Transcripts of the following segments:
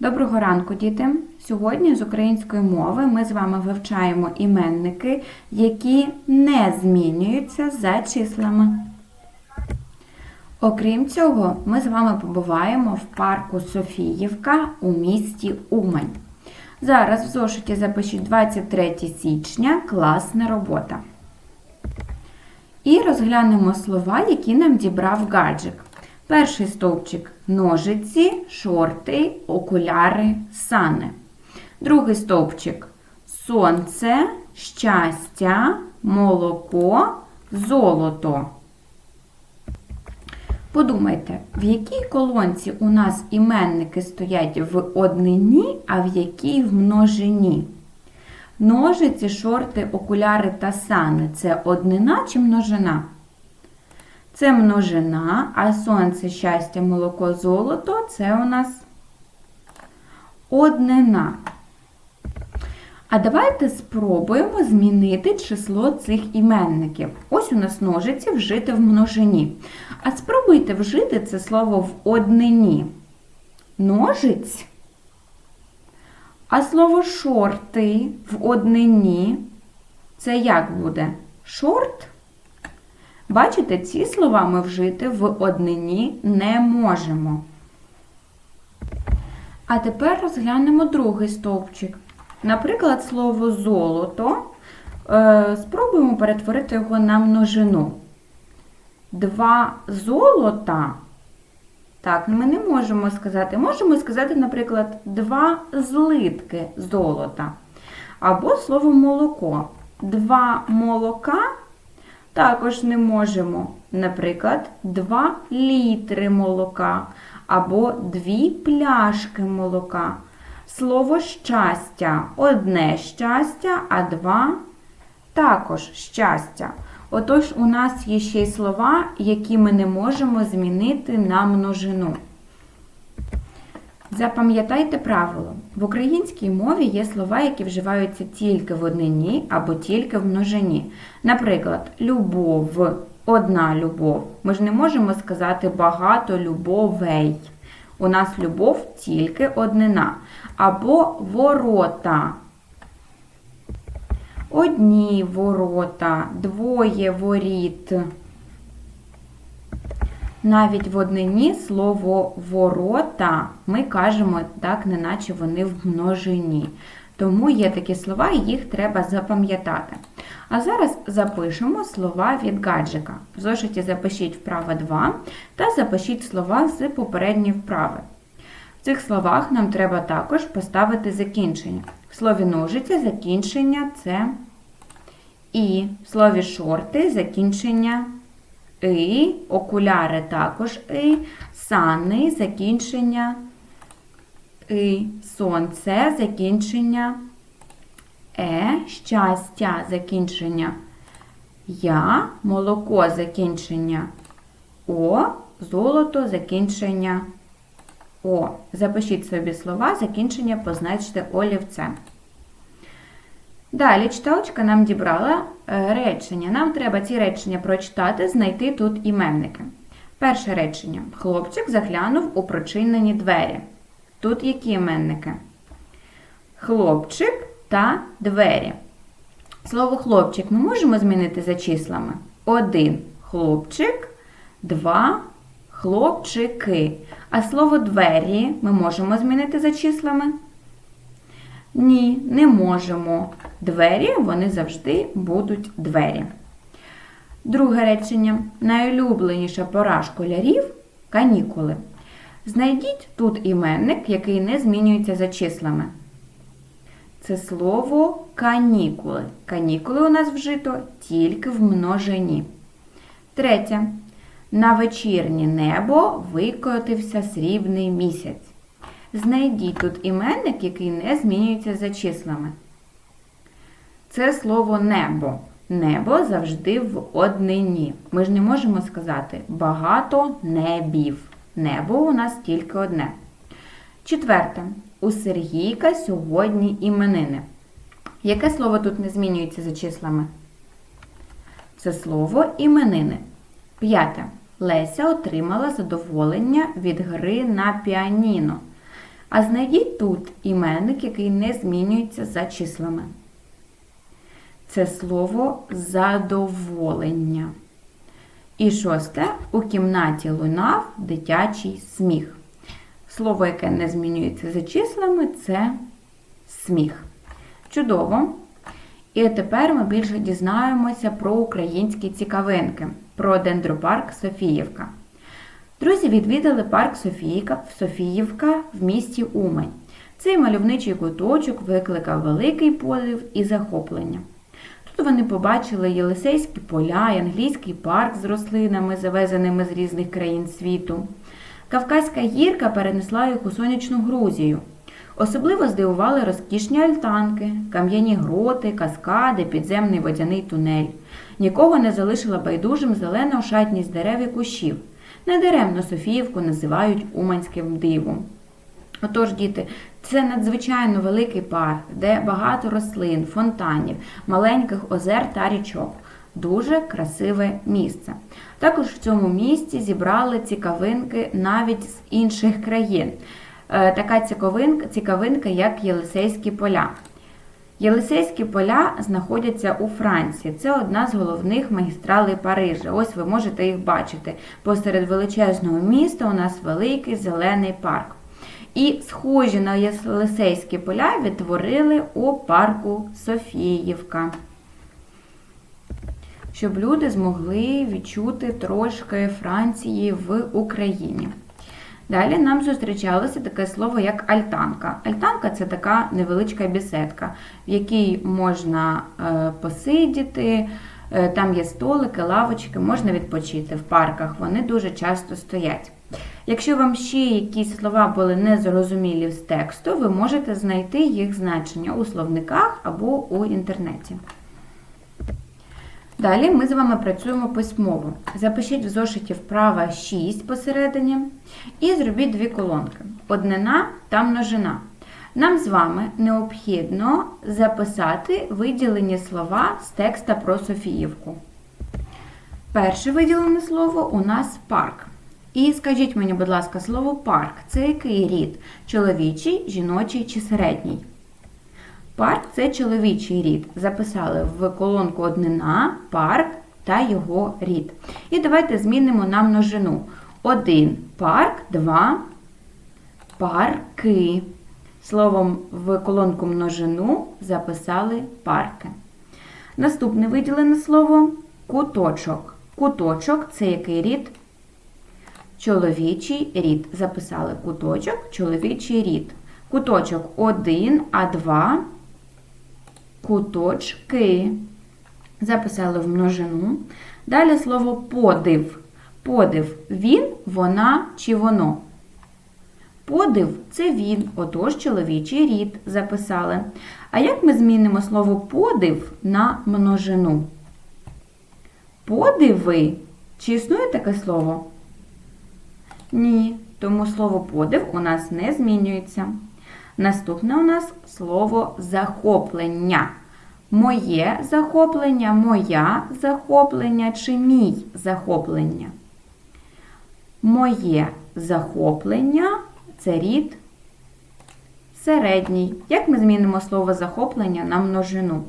Доброго ранку, діти! Сьогодні з української мови ми з вами вивчаємо іменники, які не змінюються за числами. Окрім цього, ми з вами побуваємо в парку Софіївка у місті Умань. Зараз в зошиті запишіть 23 січня класна робота. І розглянемо слова, які нам дібрав гаджик. Перший стовпчик ножиці, шорти, окуляри, сани. Другий стовпчик сонце, щастя, молоко, золото. Подумайте, в якій колонці у нас іменники стоять в однині, а в якій в множині? Ножиці, шорти, окуляри та сани це однина чи множина? Це множина, а сонце, щастя, молоко, золото це у нас однина. А давайте спробуємо змінити число цих іменників. Ось у нас ножиці вжити в множині. А спробуйте вжити це слово в однині. Ножиць. А слово шорти в однині. Це як буде? Шорт? Бачите, ці слова ми вжити в однині не можемо. А тепер розглянемо другий стовпчик. Наприклад, слово золото. Е, Спробуємо перетворити його на множину. Два золота. Так, ми не можемо сказати. Можемо сказати, наприклад, два злитки золота. Або слово молоко. Два молока також не можемо. Наприклад, 2 літри молока або 2 пляшки молока. Слово щастя одне щастя, а два також щастя. Отож, у нас є ще й слова, які ми не можемо змінити на множину. Запам'ятайте правило: в українській мові є слова, які вживаються тільки в однині або тільки в множині. Наприклад, любов, одна любов. Ми ж не можемо сказати багато любовей. У нас любов тільки однина. Або ворота. Одні ворота, двоє воріт. Навіть в однині слово ворота ми кажемо так, неначе вони в множині. Тому є такі слова, і їх треба запам'ятати. А зараз запишемо слова від гаджика. В зошиті запишіть вправа 2 та запишіть слова з попередньої вправи. В цих словах нам треба також поставити закінчення. В слові ножиця закінчення це і, в слові шорти закінчення і, окуляри також і, сани закінчення і, сонце закінчення е, щастя закінчення я, молоко закінчення о, золото закінчення о. Запишіть собі слова, закінчення позначте олівцем. Далі читалочка нам дібрала е, речення. Нам треба ці речення прочитати, знайти тут іменники. Перше речення. Хлопчик заглянув у прочинені двері. Тут які іменники? Хлопчик та двері. Слово хлопчик ми можемо змінити за числами. Один хлопчик, два хлопчики. А слово двері ми можемо змінити за числами. Ні, не можемо. Двері, вони завжди будуть двері. Друге речення. Найулюбленіша пора школярів канікули. Знайдіть тут іменник, який не змінюється за числами. Це слово канікули. Канікули у нас вжито тільки в множині. Третє. На вечірнє небо викотився срібний місяць. Знайдіть тут іменник, який не змінюється за числами. Це слово небо. Небо завжди в однині. Ми ж не можемо сказати багато небів. Небо у нас тільки одне. Четверте. У Сергійка сьогодні іменини. Яке слово тут не змінюється за числами? Це слово іменини. П'яте. Леся отримала задоволення від гри на піаніно. А знайдіть тут іменник, який не змінюється за числами. Це слово задоволення. І шосте. У кімнаті лунав дитячий сміх. Слово, яке не змінюється за числами, це сміх. Чудово! І тепер ми більше дізнаємося про українські цікавинки, про дендропарк Софіївка. Друзі відвідали парк Софіївка, Софіївка в місті Умань. Цей мальовничий куточок викликав великий подив і захоплення. Тут вони побачили Єлисейські поля, англійський парк з рослинами, завезеними з різних країн світу. Кавказька гірка перенесла їх у сонячну Грузію. Особливо здивували розкішні альтанки, кам'яні гроти, каскади, підземний водяний тунель. Нікого не залишила байдужим зелена ошатність дерев і кущів. Недаремно Софіївку називають Уманським дивом. Отож, діти, це надзвичайно великий парк, де багато рослин, фонтанів, маленьких озер та річок. Дуже красиве місце. Також в цьому місці зібрали цікавинки навіть з інших країн. Е, Така цікавинка, цікавинка, як Єлисейські поля. Єлисейські поля знаходяться у Франції. Це одна з головних магістралей Парижа. Ось ви можете їх бачити. Посеред величезного міста у нас великий зелений парк. І схожі на Єлисейські поля відтворили у парку Софіївка. Щоб люди змогли відчути трошки Франції в Україні. Далі нам зустрічалося таке слово, як альтанка. Альтанка це така невеличка бісетка, в якій можна е, посидіти, е, там є столики, лавочки, можна відпочити в парках. Вони дуже часто стоять. Якщо вам ще якісь слова були незрозумілі з тексту, ви можете знайти їх значення у словниках або у інтернеті. Далі ми з вами працюємо письмово. Запишіть в зошиті вправа 6 посередині і зробіть дві колонки: однина та множина. Нам з вами необхідно записати виділені слова з текста про Софіївку. Перше виділене слово у нас парк. І скажіть мені, будь ласка, слово парк це який рід? Чоловічий, жіночий чи середній? Парк це чоловічий рід. Записали в колонку однина, парк та його рід. І давайте змінимо на множину. Один парк, два парки. Словом, в колонку множину записали парки. Наступне виділене слово куточок. Куточок це який рід? Чоловічий рід. Записали куточок, чоловічий рід. Куточок 1, а 2 куточки. Записали в множину. Далі слово подив. Подив він, вона чи воно. Подив це він, отож чоловічий рід записали. А як ми змінимо слово подив на множину? Подиви. Чи існує таке слово? Ні, тому слово подив у нас не змінюється. Наступне у нас слово захоплення. Моє захоплення, моя захоплення чи мій захоплення. Моє захоплення це рід середній. Як ми змінимо слово захоплення на множину?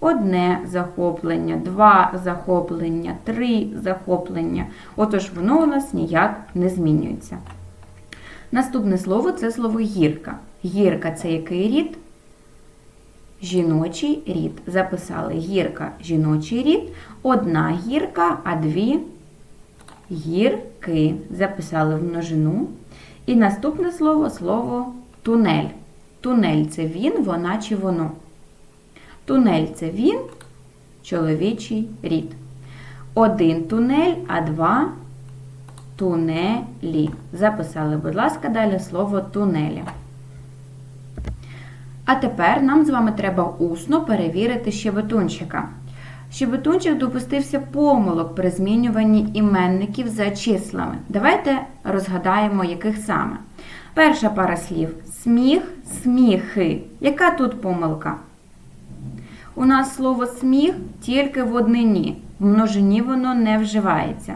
Одне захоплення, два захоплення, три захоплення. Отож, воно у нас ніяк не змінюється. Наступне слово це слово гірка. Гірка це який рід? Жіночий рід. Записали гірка жіночий рід. Одна гірка, а дві гірки. Записали в множину. І наступне слово слово тунель. Тунель це він, вона чи воно. Тунель це він, чоловічий рід. Один тунель, а два тунелі. Записали, будь ласка, далі слово тунелі. А тепер нам з вами треба усно перевірити щебетунчика. Щебетунчик допустився помилок при змінюванні іменників за числами. Давайте розгадаємо, яких саме. Перша пара слів сміх, сміхи. Яка тут помилка? У нас слово сміх тільки в однині. В множині воно не вживається.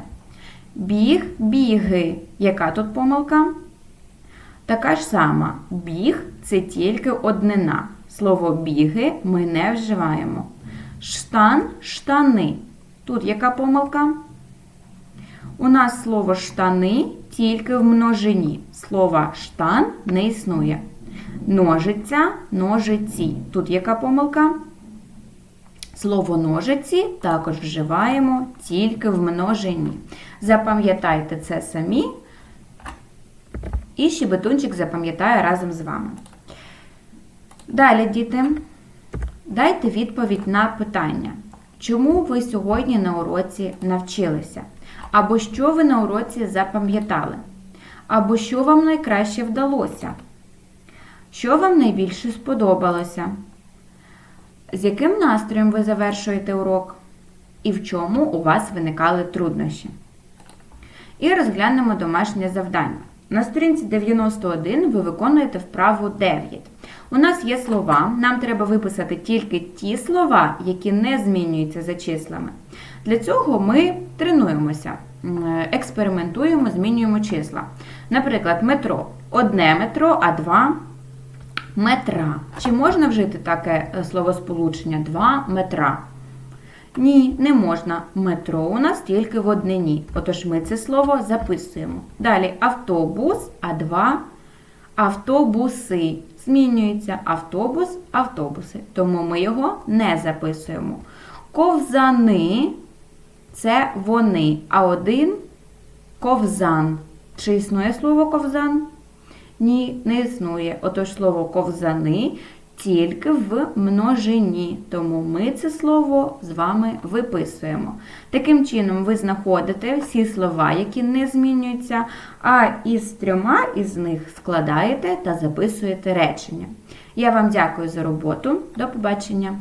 Біг, біги. Яка тут помилка? Така ж сама біг це тільки однина. Слово біги ми не вживаємо. Штан штани. Тут яка помилка? У нас слово штани тільки в множині. Слова штан не існує. Ножиця, ножиці. Тут яка помилка? Слово ножиці також вживаємо тільки в множині. Запам'ятайте це самі, і щебетунчик запам'ятає разом з вами. Далі, діти, дайте відповідь на питання, чому ви сьогодні на уроці навчилися? Або що ви на уроці запам'ятали? Або що вам найкраще вдалося? Що вам найбільше сподобалося? З яким настроєм ви завершуєте урок? І в чому у вас виникали труднощі? І розглянемо домашнє завдання. На сторінці 91 ви виконуєте вправу 9. У нас є слова, нам треба виписати тільки ті слова, які не змінюються за числами. Для цього ми тренуємося, експериментуємо, змінюємо числа. Наприклад, метро. Одне метро, а два метра. Чи можна вжити таке е, словосполучення? Два метра. Ні, не можна. Метро у нас тільки в однині. Отож ми це слово записуємо. Далі автобус, а два автобуси. Змінюється автобус, автобуси. Тому ми його не записуємо. Ковзани це вони, а один ковзан. Чи існує слово ковзан? Ні, не існує. Отож слово ковзани тільки в множині, тому ми це слово з вами виписуємо. Таким чином, ви знаходите всі слова, які не змінюються, а із трьома із них складаєте та записуєте речення. Я вам дякую за роботу. До побачення!